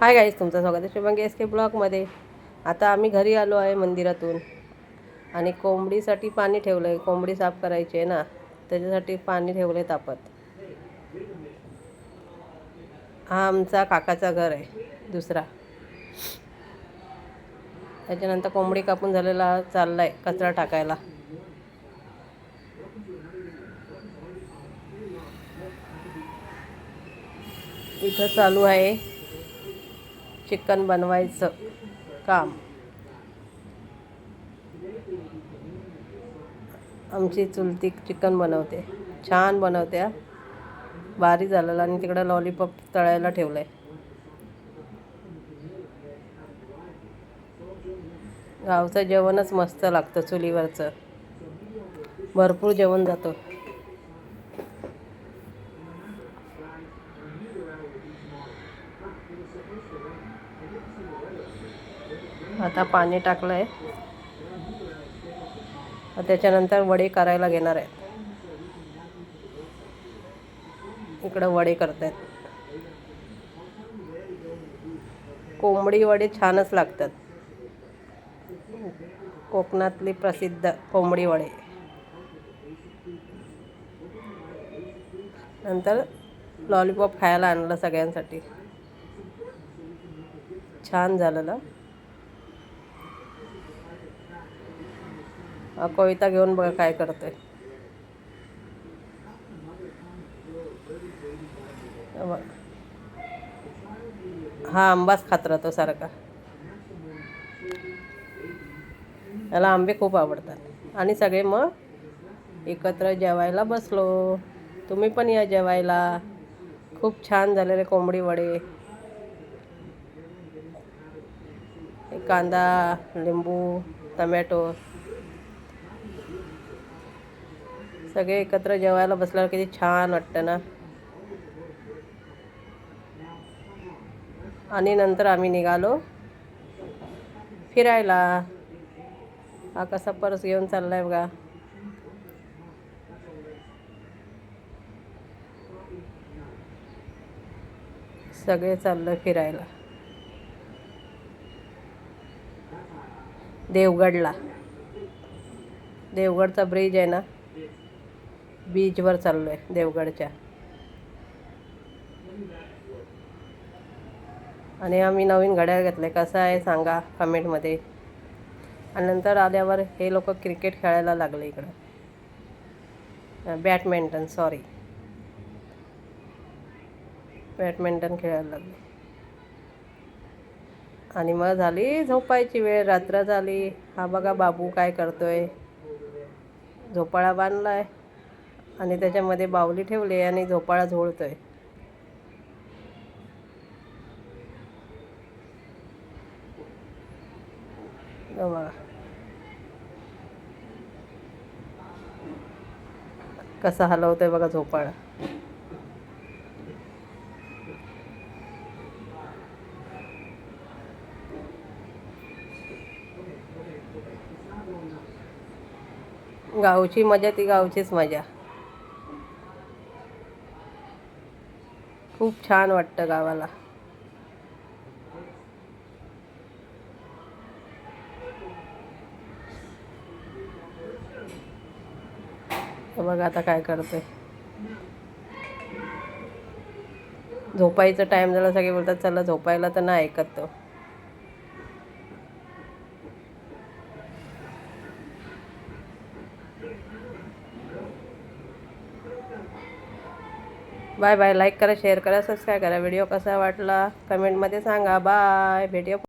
Hi guys तुमचं स्वागत आहे शुभंगी एस के ब्लॉकमध्ये आता आम्ही घरी आलो आहे मंदिरातून. आणि कोंबडीसाठी पाणी ठेवलं आहे कोंबडी साफ करायची आहे ना त्याच्यासाठी पाणी ठेवलं आहे तापत हा आमचा काकाचा घर आहे दुसरा. त्याच्यानंतर कोंबडी कापून झालेला चालला आहे कचरा टाकायला. इथं चालू आहे. चिकन बनवायचं काम. आमची चुलती चिकन बनवते. छान बनवते हा. भारी झालेलं आणि तिकडं लॉलीपॉप तळायला ठेवलं आहे गावचं जेवणच मस्त लागतं चुलीवरचं. भरपूर जेवण जातं. आता पाणी टाकलं आहे त्याच्यानंतर वडे करायला घेणार आहेत. इकडं वडे करतायत. कोंबडी वडे छानच लागतात. कोकणातली प्रसिद्ध कोंबडी वडे. नंतर लॉलीपॉप खायला आणलं सगळ्यांसाठी. छान झालं ना. कविता घेऊन बघा काय करते हा आंबाच खात राहतो सारखा. त्याला आंबे खूप आवडतात. आणि सगळे मग एकत्र जेवायला बसलो. तुम्ही पण या जेवायला. खूप छान झालेले कोंबडी वडे. कांदा लिंबू टमॅटो सगळे एकत्र जेवायला बसल्यावर किती छान वाटतं ना? आणि नंतर आम्ही निघालो फिरायला. हा कसा पर्स घेऊन चाललाय बघा. सगळे चाललं फिरायला. देवगडला. देवगडचा ब्रिज आहे ना? बीचवर चाललो आहे देवगडच्या. आणि आम्ही नवीन घड्याळ घेतले कसं आहे सांगा कमेंटमध्ये आणि नंतर आल्यावर हे लोक क्रिकेट खेळायला लागले इकडं. बॅडमिंटन सॉरी बॅडमिंटन खेळायला लागले. आणि मग झाली झोपायची वेळ रात्र झाली. हा बघा बाबू काय करतोय. झोपाळा बांधलाय आणि त्याच्यामध्ये बावली ठेवली आणि झोपाळा झोळतोय हो बघा. कसा हलवतोय बघा झोपाळा. गावची मजा ती गावचीच मजा. खूप छान वाटतं गावाला. बघ बघा आता काय करतोय. झोपायचं टाईम झाला सगळे बोलतात चला झोपायला तर नाही ऐकत तो. बाय बाय लाईक करा शेअर करा सबस्क्राईब करा. व्हिडिओ कसा वाटला? कमेंटमध्ये सांगा. बाय भेटूया